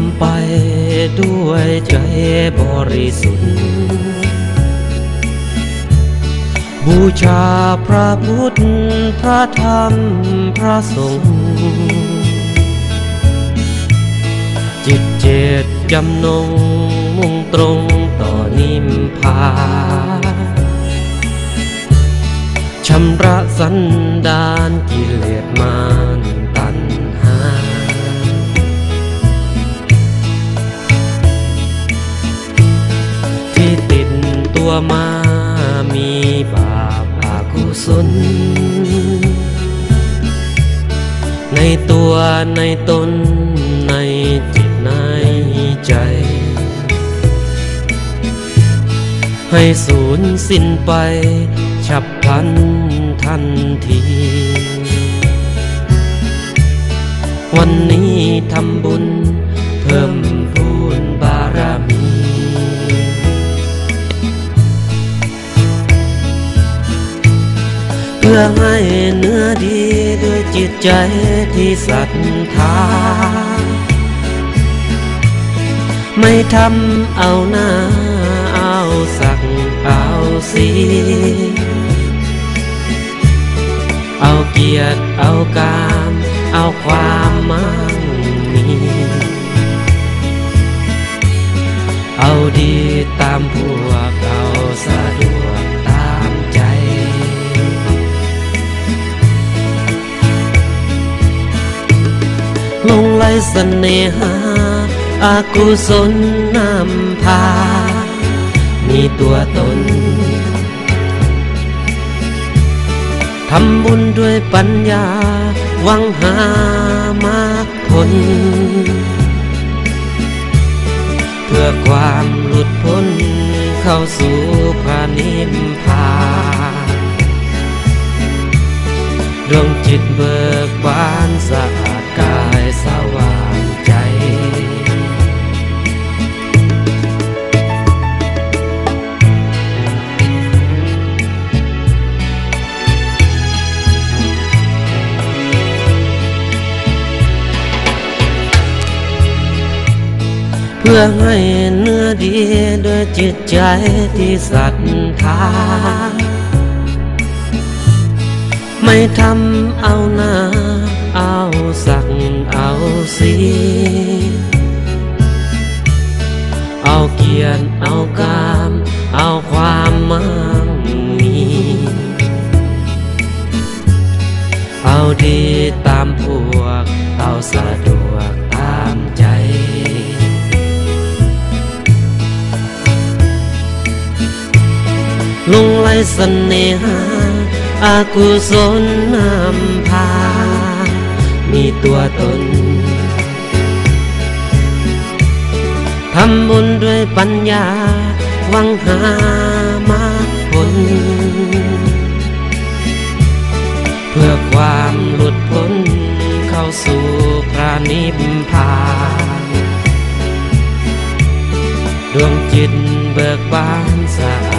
ำไปด้วยใจบริสุทธิ์ บูชาพระพุทธ พระธรรม พระสงฆ์ จิตเจตจำนงมุ่งตรงต่อนิมพาชำระสันดานกิเลสมา มามีบาปอากุศล ในตัวในตนในจิตในใจ ให้สูญสิ้นไป ฉับพลันทันที เพื่อให้เนื้อดีด้วยจิตใจที่ศรัทธา ไม่ทำเอาหน้าเอาสักเอาสีเอาเกียรติเอาการเอาความมั่งมีเอาดีตามพวกเอาสะดวก ลงไหลเสน่หาอากุศลนำพา มีตัวตน ทำบุญด้วยปัญญา หวังหามากผล เพื่อความหลุดพ้น เข้าสู่พระนิพพานดวงจิตเบิกบานสะอาด สว่างใจเพื่อให้เนื้อดีด้วยจิตใจที่ศรัทธา ไม่ทำเอาหน้า เอาสักเอาสีเอาเกียรติเอากาม เอาความมั่งมี เอาดีตามพวก เอาสะดวกตามใจลงไหลเสน่หาอากุศลนำพา มีตัวตน ทำบุญด้วยปัญญา หวังหามาผล เพื่อความหลุดพ้น เข้าสู่พระนิพพานดวงจิตเบิกบานสะอา